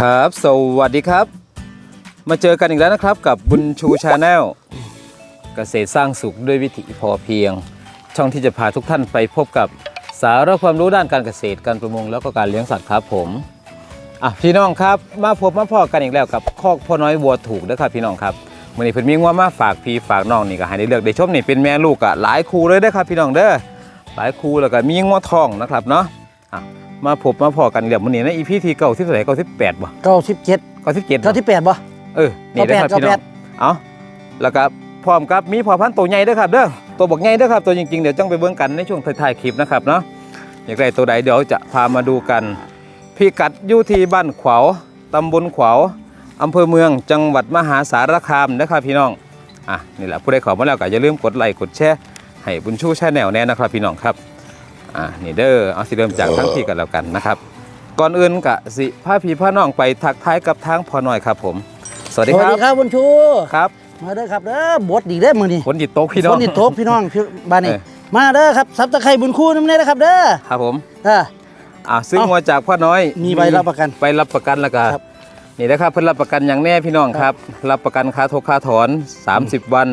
ครับ สวัสดีครับ มาเจอกันอีกแล้วนะครับกับบุญชูชาแนลเกษตรสร้างสุขด้วยวิถีพอเพียง ช่องที่จะพาทุกท่านไปพบกับสาระความรู้ด้านการเกษตรการประมงแล้วก็การเลี้ยงสัตว์ครับผมอะพี่น้องครับมาพบมาพอกันอีกแล้วกับคอกพ่อน้อยวัวถูกนะครับพี่น้องครับมื่อนี้เพิ่นมีงัวมาฝากพี่ฝากน้องนี่ก็ให้ได้เลือกได้ชมนี่เป็นแม่ลูกอะหลายคู่เลยเด้ครับพี่น้องเด้อหลายคู่แล้วก็มีงัวทองนะครับเนาะอะ มาพบมาพอกันอีกแล้วมื่อนี้นะอีพีที่เก้าที่เท่าไหร่เก้าที่แปดบ่เก้าสิบเจ็ดเก้าที่เจ็ดเก้าที่แปดบ่เออนี่ได้อครับเก้าพี่แปน้อดงเอาแล้วก็พร้อมกับมีพอพันธุ์ตัวใหญ่ด้วยครับเด้อตัวบักใหญ่เด้อครับตัวจริงๆเดี๋ยวจ้องไปเบิ่งกันในช่วงท้ายๆคลิปนะครับเนาะอยากได้ตัวใดเดี๋ยวจะพามาดูกันพิกัดอยู่ที่บ้านขวาวตำบลขวาวอำเภอเมืองจังหวัดมหาสารคามนะครับพี่น้องอะนี่แหละผู้ใดเขอมาแล้วก็อย่าลืมกดไลค์กดแชร์ให้บุญชูชาแนลแน่นะครับพี่น้องครับ อะนี่เด้อเอาสิเริ่มจากทั้งที่กันแล้วกันนะครับ ก่อนอื่นกะสิพาพี่พาน้องไปทักทายกับทางพอหน่อยครับผม สวัสสดีควัสรับดีครับคุณชูครับมาเด้อครับเด้อบดดีเด้อมือนี่ฝนหยิบโต๊ะพี่น้อง ฝนนี่ตกพี่น้องพี่บ้านนี่เออ มาเด้อครับซับตะไคร่บุญคู่น้ำเนยนะครับเด้อครับผมเอออ่าซึ่งเอ้ามาจากพ่อน้อยมีใบรับประกันใบรับประกันแล้วก็ครับ นี่นะครับเพิ่นรับประกันอย่างแน่พี่น้องครับ รับประกันค่าทกค่าถอน 30 วัน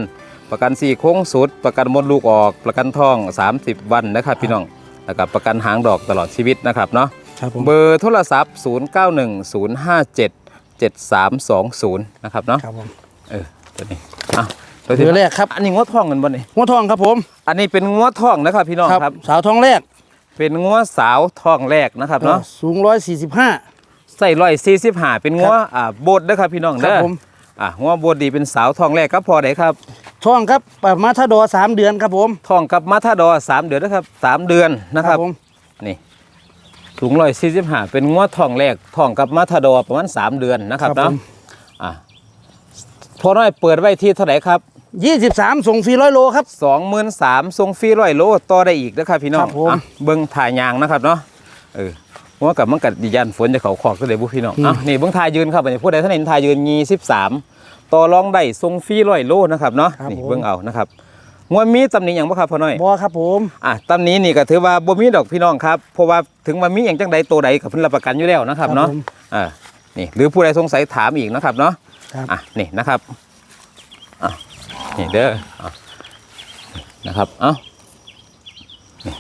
ประกันสี่โค้งสุด ประกันมดลูกออก ประกันท้อง 30 วันนะครับพี่น้อง แล้วก็ประกันหางดอกตลอดชีวิตนะครับเนาะครับผมเบอร์โทรศัพท์ 0910577320 นะครับเนาะครับผมเออตัวนี้อะตัวเบอร์แรกครับอันนี้งวดทองกันบ่นี่หัวทองครับผมอันนี้เป็นงวดทองนะครับพี่น้องครับ สาวทองแรกเป็นงัวสาวทองแรกนะครับเนาะสูงร้อยสี่สิบห้า ใส่ร้อยสี่สิบห้าเป็นงัวอ่าโบดเด้อครับพี่น้องครัเด้บอผม อ่างัวโบดดีเป็นสาวทองแรกครับพอได้ครับทองครับปมาทาดอสามเดือนครับผมทองกับมาทาดอสามเดือนนะครับสามเดือนนะครับผมนี่สูงร้อยสี่สิบห้าเป็นงัวทองแรกทองกับมาทาดอประมาณสามเดือนนะครับผเนาะมอ่าพอน้อยเปิดไว้ที่เท่าไหร่ครับยี่สิบสามส่งฟรีร้อยโลครับสองหมื่นสามทรงฟรีร้อยโลต่อได้อีกนะครับพี่น้องครับผมอะเบิ้งถ่ายยางนะครับเนาะเออ หัวกับมันกัดดิยันฝนจะเขาขอกก็เลยบุพี่น้องอืมอะนี่เบิ้งถ่ายยืนครับอันนี้ผู้ใดท่านเห็นถ่ายยืนยีสิบสามต่อรองได้ทรงฟรีร้อยโลนะครับเนาะนี่เบิ้งเอานะครับงวมีตำหนิอย่างบ่ครับพ่อน้อยบอครับผมอะตำหนี้นี่ก็ถือว่าบ่มีดอกพี่น้องครับเพราะว่าถึงมันมีอย่างจังใดตัวใดกับเพิ่นรับประกันอยู่แล้วนะครับเนาะผมอ่านี่หรือผู้ใดสงสัยถามอีกนะครับเนาะ ครับ อะนี่นะครับอะนี่เด้ออะนะครับเอ้านี่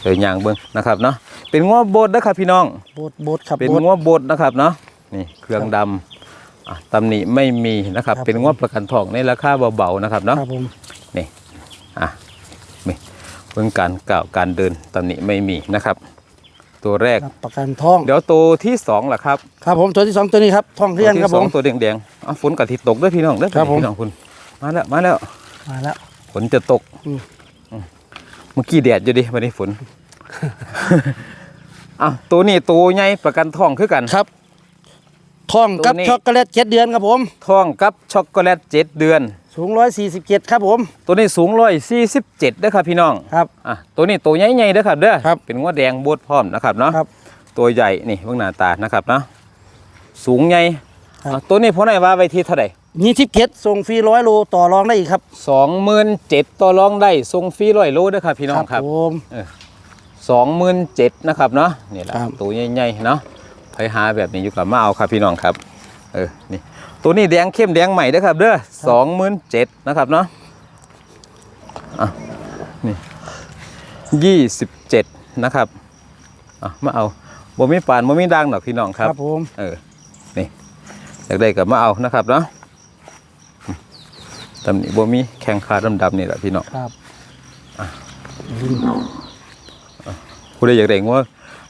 เดี๋ยวยางเบิ่งนะครับเนาะ เป็นง้อโบดนะครับพี่น้อง บดบดครับเป็นบด ง้อโบดนะครับเนาะนี่เครื่องดำอะตำหนิไม่มีนะครับ ครับ เป็นง้อประกันทองในราคาเบาๆนะครับเนาะครับผมอะนี่เรื่องการกล่าวการเดินตำหนิไม่มีนะครับ ตัวแรก ครับประกันทอง เดี๋ยวตัวที่สองล่ะครับครับผมตัวที่สองตัวนี้ครับทองเรียนตัวครับที่สผองม ตัวแดงๆอะฝนกับที่ตกด้วยพี่น้องเด้อครับผม พี่น้องคุณมาแล้วมาแล้วมาแล้ว ฝนจะตกอืม อืมเมื่อกี้แดดอยู่ดิวันนี้ฝน อะตัวนี้ตัวใหญ่ประกันทองคือกันครับทองกับตัวนี้ช็อกโกแลตเจ็ดเดือนครับผมทองกับช็อกโกแลตเจ็ดเดือน สูงร้อยสี่สิบเจ็ดครับผม ตัวนี้สูงร้อยสี่สิบเจ็ดด้อครับพี่น้องครับอะตัวนี้ตัวใหญ่ๆเด้อครับเด้อครับเป็นงวดแดงโบดพร้อมนะครับเนาะครับตัวใหญ่นี่เบื้องหน้าตานะครับเนาะสูงใหญ่ครับอะตัวนี้พ่อไหนายว่าไว้ที่เท่าไหร่มีทิปเก็ตส่งฟรีร้อยโลต่อรองได้อีกครับสองหมื่นเจ็ดต่อรองได้ทรงฟรีร้อยโลเด้อครับพี่น้องครับผม สองหมื่นเจ็ดนะครับเนาะนี่แหละครับ ตัวใหญ่ๆเนาะไปหาแบบนี้อยู่กับมาเอาครับพี่น้องครับเออนี่ตัวนี้แดงเข้มแดงใหม่เด้อครับเด้อสองหมื่นเจ็ดนะครับเนาะอะนี่ยี่สิบเจ็ดนะครับอะมาเอาบ่มีปานบ่มีดังดอกพี่น้องครับผมเออ นี่อยากได้กับมาเอานะครับเนาะอืมตำหนิบ่มีแข้งขาดำๆนี่แหละพี่น้อง ครับ ผู้ใดอยากได้งัว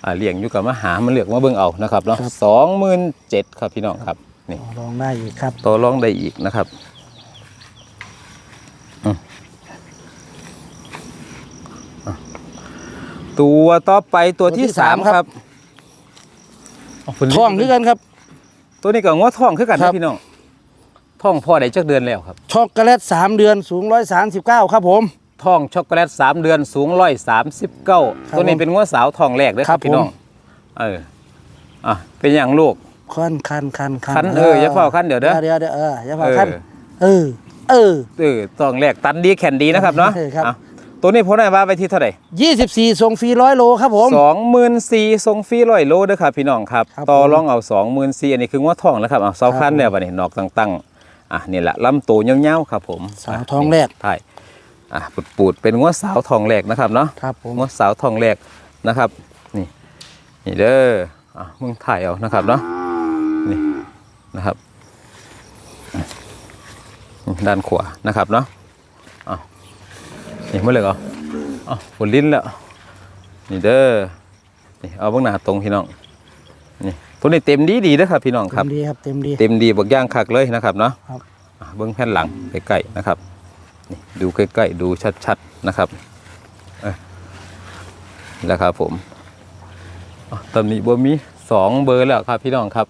อ่าเลี้ยงอยู่กับมาหามันเลือกมาเบิ่งเอานะครับเนาะสองหมื่นเจ็ดครับพี่น้องครับนี่ต่อรองได้อีกครับต่อรองได้อีกนะครับอืมอะตัวต่อไปตัวที่ตัวที่สาสามมคครัรับบเาเพิ่นทองด้วยกันครับ ตัวนี้ก็งัวทองคือกันครันะบ พี่น้องทองพ่อได้จักเดือนแล้วครับ ช็อกโกแลตสามเดือนสูงร้อยสามสิบเก้าครับผม ทองช็อกโกแลตสามเดือนสูงร้อยสามสิบเก้าครับตัวนี้เป็นงัวสาวทองแรกเด้อคครัรับบพี่น้องผม เอออะเป็นอย่างลูกคันคันคันคันคันเอออย่าเฝ้าคันเดี๋ยวเด้อเดี๋ยวเดี๋ยวเอออย่าเฝ้าเออคันเออ เออ เออทองแรกตันดีแข็นดีนะครับเนาะเออครับ อะตัวนี้พ่อได้ว่าไปที่เท่าไหร่ยี่สิบสี่ส่งฟรีร้อยโลครับผม สองหมื่นสี่ทรงฟรีร้อยโลเด้อครับพี่น้องครับ ครับต่อผมรองเอาสองหมื่นสี่อันนี้คือว่าทองแล้วครับเอาเสาคันครับผมแล้วบัดนี้นอกตั้งๆอะนี่แหละลำตัวยาวๆครับผมสาวทองแรก ใช่ อะปูดๆเป็นงวดสาวทองแรกนะครับเนาะครับผมงวดสาวทองแรกนะครับ นี่นี่เด้ออะมึงถ่ายเอานะครับเนาะนี่นะครับด้านขวานะครับเนาะเอานี่มาเลยเหรอเอาฝนลิ้นแล้วนี่เด้อนี่เอาเบื้องหน้าตรงพี่น้องนี่ตัวนี้เต็มดีดีๆนะครับพี่น้องคเต็รับมดีครับเต็มดีเต็มดีบักย่างคักเลยนะครับเนาะครับอะเบื้องแผ่นหลังใกล้ๆนะครับนี่ ดูใกล้ๆดูชัดๆนะครับเอ้ยแล้วครับผมอะตอนนี้เบอร์มีสองเบอร์แล้วครับพี่น้องครับ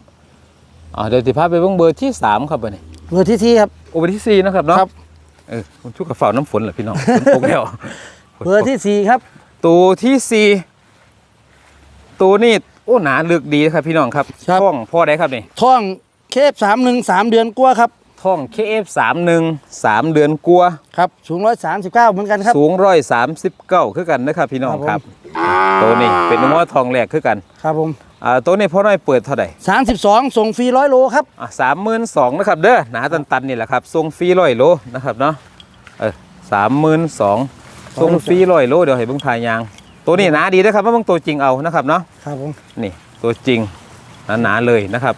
อะเดี๋ยวสิพาไปเบื้องเบอร์ที่สามครับบัดนี้เบอร์ที่ที่ครับโอ้เบอร์ที่สี่นะครับเนาะครับเออผมชุกกระเป๋าน้ำฝนเหรอพี่น้องฝนตกแล้วเบอร์ที่สี่ครับ ตัวที่สี่ตัวนี้โอ้หนาลึกดีครับพี่น้องครับครับท่องพ่อได้ครับนี่ท่องเคฟสามหนึ่งสามเดือนกว่าครับ ท่อง KF 3 1 3 เดือนกลัวาครับสูงร้อยสามสิบเก้าเหมือนกันครับสูงร้อยสามสิบเก้าคือกันนะครับพี่น้องคครัรับบผมตัวนี้เป็นนวทองแรกคือกันครับผมอ่าตัวนี้พ่อน้อยเปิดเท่าไหร่สามสิบสองส่งฟรีร้อยโลครับอ่าสามหมื่นสองนะครับเด้อหนาตันๆนี่แหละครับทรงฟรีร้อยโลนะครับเนาะเออสามหมื่นสองทรงฟรีร้อยโลเดี๋ยวให้เบิ่งทายยาง ตัวนี้หนาดีนะครับว่าเบิ่งตัวจริงเอานะครับเนาะ ครับผม นี่ตัวจริงหนาๆเลยนะครับ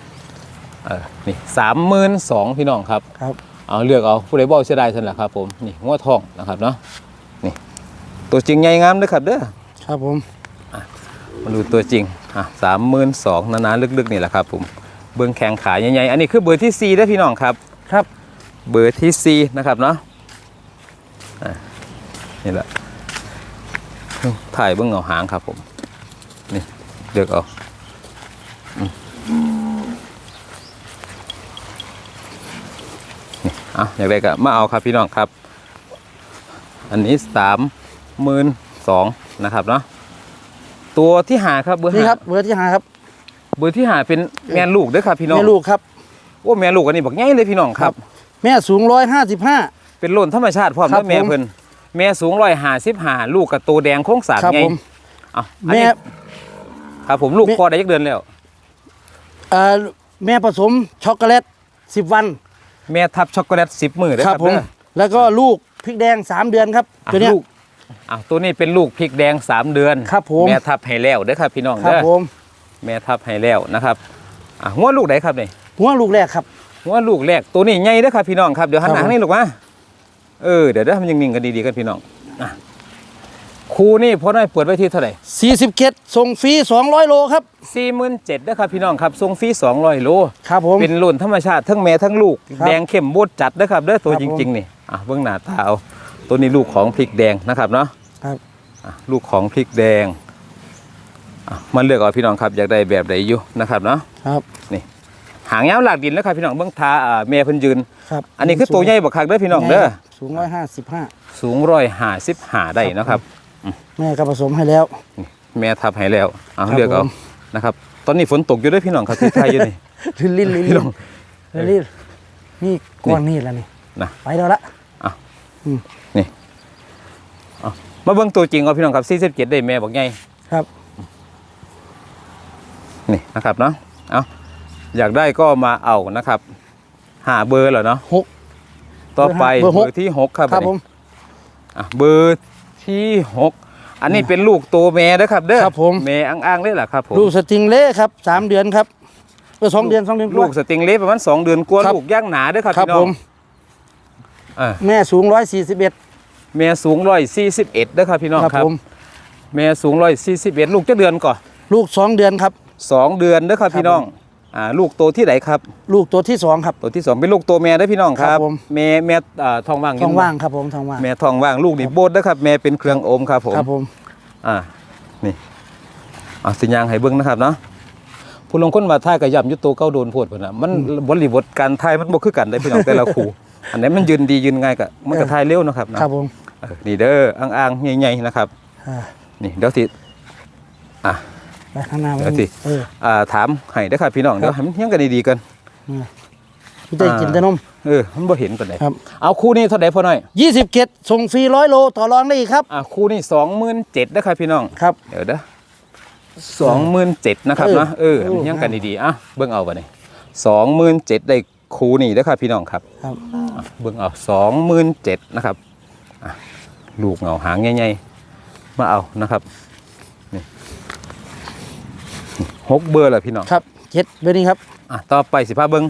เออนี่สามหมื่นสองพี่น้องครับครับ เอาเลือกเอาผู้ใดบอกเสียดายท่านแหละครับผมนี่งวทองนะครับเนาะนี่ตัวจริงใหญ่งามนะครับเด้อครับผมมาดูตัวจริงอะสามหมื่นสองนานๆลึกๆนี่แหละครับผมเบื้องแข็งขาใหญ่ๆอันนี้คือเบอร์ที่4ได้อพี่น้องครับครับ เบอร์ที่4นะครับเนาะอะนี่แหละถ่ายเบื้องเงาหางครับผมนี่เลือกเอาอืมนี่เอาอยากได้ก็มาเอาครับพี่น้องครับ อันนี้สามหมื่นสองนะครับเนาะตัวที่หาครับเบอร์นี่ห้าครับ เบอร์ที่ห้าครับ เบอร์ที่หาเป็นแม่ลูกเด้อครับพี่น้องแม่ลูกครับโอ้แม่ลูกอันนี้บอกง่ายเลยพี่น้องครับ แม่สูงร้อยห้าสิบห้าเป็นโลนธรรมชาติพร้อมครัด้บวยแม่ผมเพิ่นแม่สูงร้อยห้าสิบห้าลูกกับตัวแดงโค้งสากครับไงผมเอาอันแม่นี้ครับผมลูกแม่พอได้ยักเดือนแล้วเอ่อแม่ผสมช็อกโกแลตสิบวัน แม่ทับช็อกโกแลตสิบมือเด้อคครัรับบผม เด้อ แล้วก็ลูกพริกแดงสามเดือนครับอะตัวเนี้ย ลูก อะตัวนี้เป็นลูกพริกแดงสามเดือนครับผม แม่ทับให้แล้วเด้อครับพี่น้องครับเด้อผมแม่ทับให้แล้วนะครับอะหัวลูกไหนครับนี่หัวลูกแรกครับ หัวลูกแรกตัวนี้ใหญ่เด้อครับพี่น้องครับเดี๋ยวหันหครับน้าผมให้ลูกมาเออเดี๋ยวเด้อมันยังนิ่งกันดีๆกันพี่น้องอะ ครูนี่พ่อน้อยเปิดไว้ที่เท่าไหร่สี่สิบเกตส่งฟรีสองร้อยโลครับสี่หมื่นเจ็ดนะครับพี่น้องครับทรงฟรีสองร้อยโลครับผมเป็นรุ่นธรรมชาติทั้งแม่ทั้งลูกครับแดงเข้มบดจัดนะครับเด้อตัวครับจผมริงๆนี่อะเบื้องหน้าตาเอาตัวนี้ลูกของพริกแดงนะครับเนาะครับอะลูกของพริกแดงอะมันเลือกเอาพี่น้องครับอยากได้แบบใดอยู่นะครับเนาะครับหางยาวหลากดินแล้วครับพี่น้องเบื้องทาอ่าแม่เพิ่นยืนครับอันนี้คือตัวใหญ่บักคักเด้อพี่น้องเด้อสูงร้อยห้าสิบห้าสูงร้อยห้าสิบห้าได้นะครับ แม่ก็ผสมให้แล้ว แม่ทับให้แล้วเอาครับเลือกเอาผมนะครับ ตอนนี้ฝนตกอยู่เด้วยพี่น้องครับที่ไทยอยู่นี่ลินลินลินพี่ลิน้องนลินนี่ก้อนนี่แล้วนี่นะไปแล้วละมาเบิ่งตัวจริงเอาพี่น้องครับ47ได้แม่บอกไงครับ นี่นะครับเนาะเอาอยากได้ก็มาเอานะครับ หาเบอร์เหรอเนาะหกต่อไปเบอร์หกเบอร์ที่หกครับครับอันผนี้มอะเบอร์ ที่หกอันนี้เป็นลูกตัวแม่เด้อครับเด้อครับผม แม่อ้างๆเลยแหละครับผมลูกสติงเล่ครับสามเดือนครับเออสองเดือนสองเดือนลูกสติงเล็ประมาณสองเดือนกว่าครับลูกย่างหนาเด้อครับครับพี่น้ผองมอ่าแม่สูงร้อยสี่สิบเอ็ดแม่สูงร้อยสี่สิบเอ็ดเด้อครับพี่น้องครับครับผมแม่สูงร้อยสี่สิบเอ็ดลูกจะเดือนก่อนลูกสองเดือนครับ สองเดือนเด้อครับครับพี่น้อง อ่าลูกโตที่ไหนครับ ลูกตัวที่สองครับ ตัวที่สองเป็นลูกตัวแม่เด้อพี่น้องคครัรับบผม แม่แม่อ่าทองว่างยู่ท้องว่างครับผมท้องว่างแม่ทองว่างลูกนี่โบดนะครับแม่เป็นเครื่องโอมครับผม ครับผม อ่า นี่อ่าสิยางให้เบิ้งนะครับเนาะ ผู้ลงคนมาท่ายกับย่ำอยุตโตเก้าโดนโพดพุ่นน่ะ มันบริบทการท่ายมันบ่คือกันได้พี่น้องแต่ละคู่ อันไหนมันยืนดียืนง่ายก็มันก็ท่ายเร็วเนาะครับเนาะครับผมเออนี่เด้ออ่างๆใหญ่ๆนะครับ อ่านี่เดี๋ยวสิ อะ ไปข้างหน้าไว้เดี๋ยวสิ เอออ่าถามให้เด้อครับพี่น้องเดี๋ยวให้มันเฮี้ยงกันดีๆกันอืมพี่ได้กินแต่นม เออมันบ่เห็นปานใดครับ เอาคู่นี้เท่าไหร่พ่อหน่อยยี่สิบเกตส่งฟรีร้อยโลต่อรองได้อีกครับ อะคู่นี้27,000นะครับพี่น้อง ครับ เดี๋ยวเด้อสองหมื่นเจ็ดนะครับเออเนาะเออเออยังกันดีๆอะเบิ่งเอาไปนี่สองหมื่นเจ็ดได้ครูนี่นะครับพี่น้องครับครับ อะเบิ่งเอาสองหมื่นเจ็ดนะครับอะลูกเงาหางใหญ่ๆมาเอานะครับนี่นี่ หกเบอร์เลยพี่น้องครับเจ็ดเบอร์นี้ครับอะต่อไปสิพาเบิ่ง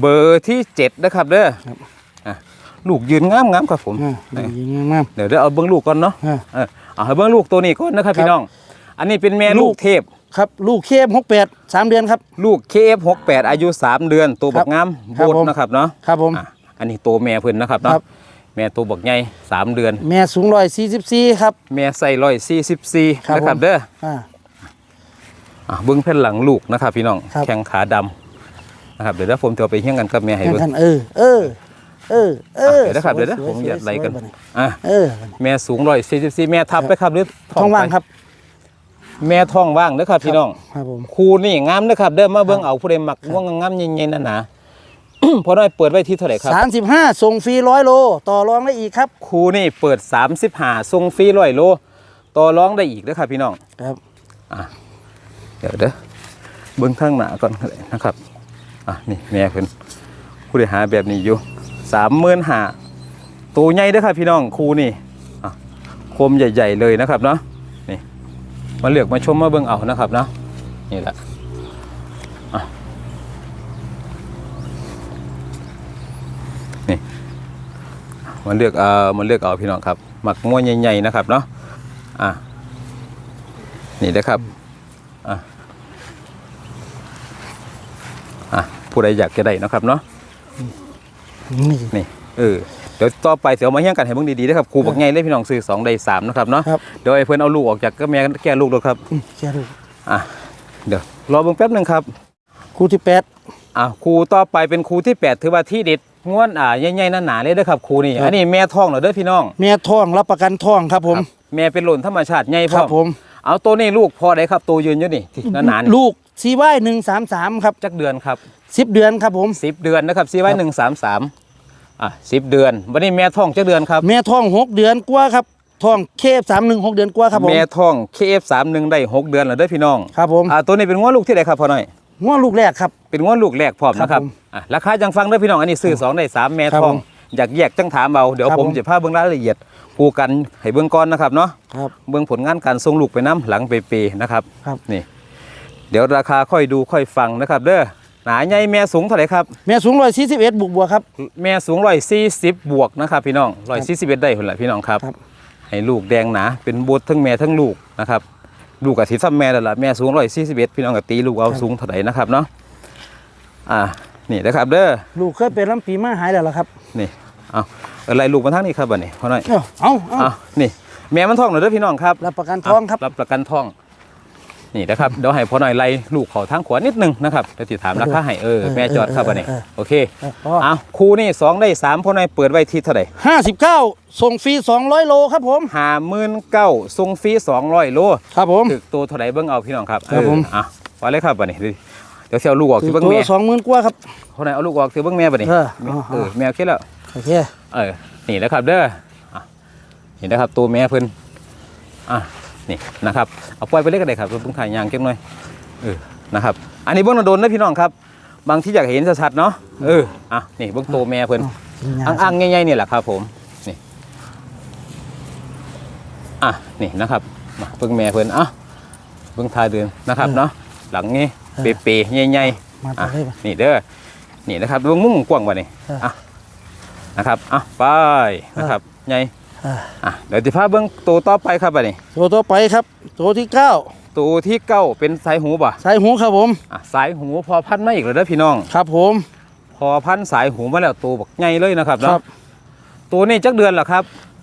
เบอร์ที่เจ็ดนะครับเด้อครับอะลูกยืนงามๆครับผมอ่านี่ยิงงามเดี๋ยวเดี๋ยวเอาเบิ่งลูกก่อนเนาะอ่าเออเอาให้เบิ่งลูกตัวนี้ก่อนนะครับครับพี่น้อง อันนี้เป็นแม่ลูลูกกเทพครับลูกเข้มหกแปดสามเดือนครับลูก KF68 อายุ3เดือนตัวบักงามครับโบดผมนะครับเนาะครับผมอะอันนี้ตัวแม่เพิ่นนะครับครัเนาะบแม่ตัวบักใหญ่3เดือน แม่สูงร้อยสี่สิบสี่ครับแม่ใส่ร้อยสี่สิบสี่ครับนะครับผมเด้อ อ่าอะเบิ้งแผ่นหลังลูกนะครับพี่น้องครับ แข้งขาดำนะครับเดี๋ยวถ้าผมจะเอาไปเฮี้ยงกันกับแม่ให้แข่งเบิ้งขันเออ เออ เออ เออเดี๋ยวนะครับเดี๋ยวนะสผมอย่าสไล่กันสวยอะเออแม่สูงร้อยสี่สิบสี่แม่ทับไปครับหรือท้องว่างไปครับแม่ท้องว่างเด้อครับพี่น้องครับผม ครูนี่งามเด้อครับ เด้อมาเบิ้งเอาผู้ใดมักง่วงงามๆเย็นๆนั่นนะ พอน้อยเปิดไว้ที่เท่าไหร่ครับ สามสิบห้าส่งฟรีร้อยโล ต่อรองได้อีกครับ ครูนี่เปิด 35ทรงฟรีร้อยโล ต่อร้องได้อีกเด้อครับพี่น้อง ครับ เดี๋ยวเด้อเบิ้องข้างหน้าก่อนก็ได้นะครับอะนี่แม่เพิ่นผู้ได้หาแบบนี้อยู่สามหมื่นหาตัวใหญ่เด้อครับพี่น้องครูนี่อะโคมใหญ่ ๆเลยนะครับเนาะนี่มาเลือกมาชมมาเบิ่งเอานะครับเนาะนี่แหละอะนี่มาเลือกเอามาเลือกเอาพี่น้องครับหมักม้วนใหญ่ๆนะครับเนาะอะนี่นะครับอะอะ ผู้ใดอยากจะได้นะครับเนาะนี่นี่เออเดี๋ยวต่อไปเดี๋ยวมาเฮี้ยงกันให้เบิ่งดีๆนะครับครูบักใหญ่เลยพี่น้องซื้อสองได้สามนะครับเนาะครับ เดี๋ยวไอ้เพื่อนเอาลูกออกจากก็แม่แก้ลูกแล้วครับอืมแค่ดูอะเดี๋ยวรอเบิ่งแป๊บหนึงครับคู่ที่แปด อะครูต่อไปเป็นครูที่แปดถือว่าที่เด็ดง้วนอ่าใหญ่ๆหนาๆเลยเด้อครับครูนี่อันนี้แม่ท้องเหรอเด้อพี่น้องแม่ท้องรับประกันท้องครับผม ครับแม่เป็นหล่นธรรมชาติใหญ่คพ่อรับผม เอาตัวนี้ลูกพอได้ครับตัวยืนอยู่นี่ที่หนาๆนี่ลูก ซีไว้หนึ่งสามสามครับจักเดือนครับสิบเดือนครับผมสิบเดือนนะครับซีไว้หนึ่งสามสามอะสิบเดือนวันนี้แม่ท้องจักเดือนครับแม่ท้องหกเดือนกว่าครับท้องเคฟสามหนึ่งหกเดือนกว่าครับผมแม่ท้อง KF31 ได้หกเดือนแล้วเด้อพี่น้องครับผมอ่าตัวนี้เป็นง้วลูกที่ไหนครับพ่อหน่อยหัวลูกแรกครับเป็นง้วลูกแรกพร้อมนะครับครับผมอะราคาจังฟังเด้อพี่น้องอันนี้ซื้อสองได้สามแม่ครับทองผมอยากแยกจังถามเอาเดี๋ยวครับผมผมจะพาเบิ่งรายละเอียดคู่กันให้เบิ่งก่อนนะครับเนาะครับเบิ่งผลงานการส่งลูกไปน้ำหลังเปๆนะครับครับนี่ เดี๋ยวราคาค่อยดูค่อยฟังนะครับ เด้อหนาใหญ่แม่สูงเท่าไหร่ครับ แม่สูงร้อยสี่สิบเอ็ดบวกบวกครับ แม่สูงร้อยสี่สิบบวกนะครับพี่น้องร้อยสี่สิบเอ็ดได้คนละพี่น้องครับ ครับ ให้ลูกแดงหนาเป็นบดทั้งแม่ทั้งลูกนะครับลูกกับทิศซ้ำแม่แล้วล่ะแม่สูงร้อยสี่สิบเอ็ดพี่น้องกับตีลูกเอาสูงเท่าไหร่นะครับเนาะอ่านี่นะครับเด้อลูกเคยเป็นลำปีมาหายแล้วล่ะครับนี่เอาอะไรลูกมาทั้งนี้ครับบัดนี้พ่อหน่อยเอาเอาเอาเอานี่แม่มันท้องหน่อยเด้อพี่น้องครับ รับประกันท้องครับ รับประกันท้อง นี่นะครับเดี๋ยวให้พ่อหน่อยไล่ลูกเขาทางขวานิดนึงนะครับเดี๋ยวติดถามราคาให้เออแม่จอดครับบัดนี้โอเคอ๋อเอาครูนี่สองได้สามพ่อหน่อยเปิดไว้ที่เท่าไหร่ห้าสิบเก้าส่งฟรีสองร้อยโลครับผมห้าหมื่นเก้าทรงฟรีสองร้อยโลครับผมถึกตัวเท่าไหร่เบิ้งเอาพี่น้องครับครับผมเอออะว่าเลยครับบัดนี้เดี๋ยวเสียวลูกออกที่เบิ้งตัวแม่สองหมื่นกว่าครับพ่อหน่อยเอาลูกออกที่เบิ้งแม่บัดนี้เอออ๋อเออแมวคิดแล้วโอเคเออนี่นะครับเด้ออะนี่นะครับตัวแม่เพิ่นอะ นี่นะครับเอาปล่อยไปเล็กก็ได้ครับเพิ่งถ่ายยางเก็บหน่อยเออนะครับ อันนี้เบื้องโดนนะพี่น้องครับ บางที่อยากเห็นชัดๆเนาะเอออะนี่เบื้องตัวแม่เพิ่นอ่างๆง่ายๆนี่แหละครับผมนี่อะนี่นะครับมาเบื้องแม่เพิ่นอะเบื้องทายเดินนะครับเนาะหลังนี้เปย์ๆใหญ่ๆมาอะต่อเลยป่ะนี่เด้อนี่นะครับดวงมุ่งกว้างกว่านี่อะนะครับอะไปนะครับใหญ่ อ่าอะเดี๋ยวติพาเบิ้งตัวต่อไปครับบัดนี้ตัวต่อไปครับ ตัวที่เก้าตัวที่เก้าเป็นสายหูบ่ะสายหูครับผมอะสายหูพอพันธุ์มาอีกแล้วเด้อพี่น้อง ครับผม พอพันธุ์สายหูมาแล้วตัวบักใหญ่เลยนะครับครัเนาะบตัวนี้จักเดือนเหรอครับ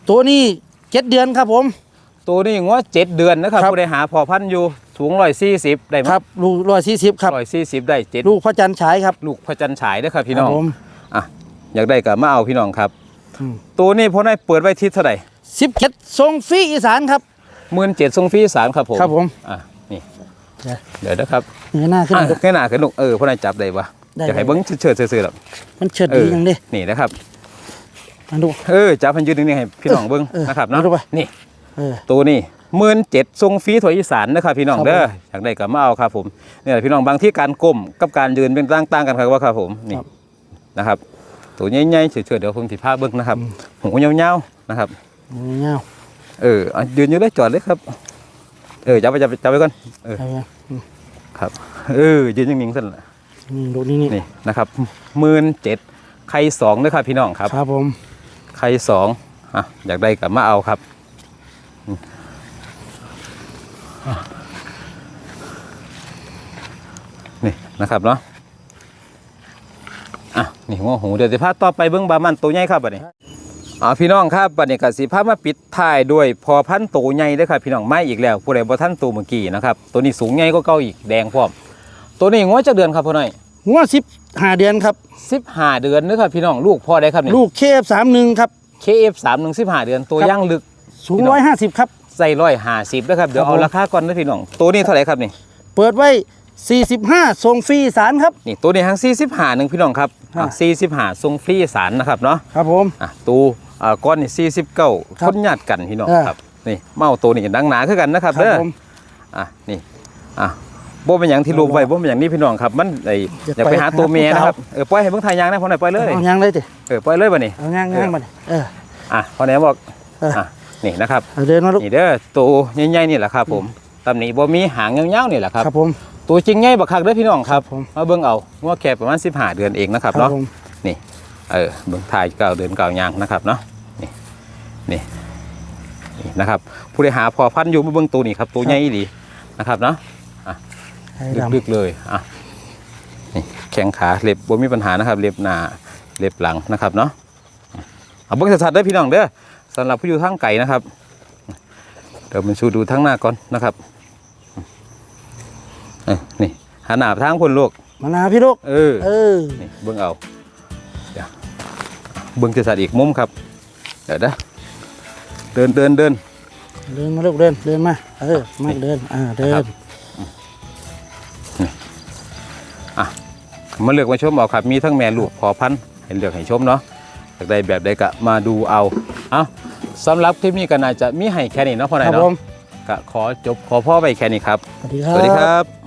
ตัวนี้เจ็ดเดือนครับผม ตัวนี้งวเจ็ดเดือนนะครับครับผู้ใดหาพอพันธุ์อยู่สูงร้อยสี่สิบได้ไหมครับลูกร้อยสี่สิบครับร้อยสี่สิบได้เจ็ดลูกพระจันทร์ฉายครับ ลูกพระจันทร์ฉายเด้อครับพี่น้องครับผมอะอยากได้ก็มาเอาพี่น้องครับอืม ตัวนี้พ่อได้เปิดไว้ที่เท่าไหร่สิบเจ็ดทรงฟรีอีสานครับหมื่นเจ็ดทรงฟรีสามครับผมครับผมอะนี่เดี๋ยวเดี๋ยวนะครับเงยหน้าขึ้นอะมาดูแค่หนาขึ้นลูกเออพ่อนายจับได้ปะได้จะให้เบิ้งเฉิดๆซื่อๆหรอกมันเฉิดเอดีออย่างเด้นี่นะครับมาดูเออจับพันยืนนี่ให้พี่น้องเบิ้งเออนะครับเนาะเอาดูไปนี่เออตัวนี้หมื่นเจ็ดทรงฟรีถอยอีสานนะครับพี่น้องครับเด้อผมอยากได้ก็มาเอาครับผมเนี่ยพี่น้องบางที่การก้มกับการยืนเป็นต่างๆกันครับว่าครับผมนี่ครับนะครับ ตัวใหญ่ๆเฉยๆเดี๋ยวผมสิพาเบิ้งนะครับหูยาวๆนะครับมือเงาเอออะยืนอยู่เลยจอดเลยครับ เออจับไปจับไปจับไปก่อนเออเอาไปอืมครับ เออยืนนิ่งๆสั่นล่ะนี่ดูนี่นี่นี่นะครับหมื่นเจ็ดไข่สองนะครับพี่น้องครับครับผมไข่สองอะอยากได้กับมาเอาครับอืมอะนี่นะครับเนาะ อะนี่หัวหูเดี๋ยวสิพาต่อไปเบิ้งบามันตัวใหญ่ครับบัดนี้อ่าพี่น้องครับบัดนี้ก็สิพามาปิดท้ายด้วยพอพันธุ์ตัวใหญ่เด้อครับพี่น้องไม่อีกแล้วผู้ใดบ่ทันตัวเมื่อกี้นะครับตัวนี้สูงใหญ่ก็เก่าอีกแดงพร้อม ตัวนี้งัวจักเดือนครับพ่อหน่อยหัวสิบห้าเดือนครับ15เดือนเด้อครับพี่น้องลูกพ่อได้ครับนี่ลูกเคฟสามหนึ่งครับ KF 3 1 15เดือนตัวครับย่างลึกสูงร้อยห้าสิบครับใส่ร้อยห้าสิบนะครับเดี๋ยวครับเอาผมราคาก่อนนะพี่น้องตัวนี้เท่าไหร่ครับนี่เปิดไว้ สี่สิบห้าส่งฟรีสารครับ นี่ตัวนี้ทั้งสี่สิบห้าหนึ่งพี่น้องครับอ่าสี่สิบห้าทรงฟรีสารนะครับเนาะครับผม อะตัวอ่าก้อนนี่สี่สิบเก้าครัคบนญาติกันพี่น้องเออครับนี่เมาตัวนี้ดังหนาคือกันนะครับครัเด้อ ผม อะนี่อะบ่เป็นอย่างที่รูปไว้บ่เป็นอย่างนี้พี่น้องครับ มันไออยากอยากไปหาตัวเมียหาผู้สาว นะครับเออปล่อยให้เบิ่งทายยางนะพ่อหน่อยปล่อยเลยเอายางเลยดิเออปล่อยเลยบ่นี่เอายางยางมาดิเออ อะพ่อไหนบอกเอออ่ อะนี่นะครับเอาเดินมาลูกนี่เด้อตัวใหญ่ๆนี่แหละครับ ผมตำหนิบ่มีหางยาวๆนี่แหละครับ ครับผม ตัวจริงใหญ่บักคักเด้อพี่น้องครับผมมาเบิ่งเอางวแค่ประมาณ15เดือนเองนะครับเนาะผมนี่เออเบิ่งถ่ายเก่าเดือนเก่ายางนะครับเนาะนี่นี่นี่นะครับ ผู้ใดหาพอพันธุ์อยู่มาเบิ่งตัวนี้ครับตัวใหญ่ดีนะครับเนาะไอ้ดลึกๆเลยอะนี่แข้งขาเล็บบ่มีปัญหานะครับ เล็บหน้าเล็บหลังนะครับเนาะเอาเบิ่งชัดๆเด้อพี่น้องเด้อสำหรับผู้อยู่ทางไกลนะครับเดี๋ยวมันชูดูทั้งหน้าก่อนนะครับ เอ้ยนี่หันหน้าไปทางคนลูกำมานาพี่ลูกเออเออนี่เบิ้งเอาเดี๋ยวเบิ้งจะสัตว์อีกมุมครับเดี๋ยวนะเดินเดินเดินเดินมาลูกเดินเดินมาเออมาเดินอ่าเดิครันบมาเลือกมาชมเอาครับมีทั้งแม่ลูกพอพันธุ์ให้เลือกให้ชมเนาะอยากได้แบบใดก็มาดูเอาเอาสำหรับคลิปนี้ก็น่าจะมีให้แค่นี้เนาะพอไหนครับเนาะผมก็ขอจบขอพ่อไปแค่นี้ครับ สวัสดีคสรับวัสดีครับ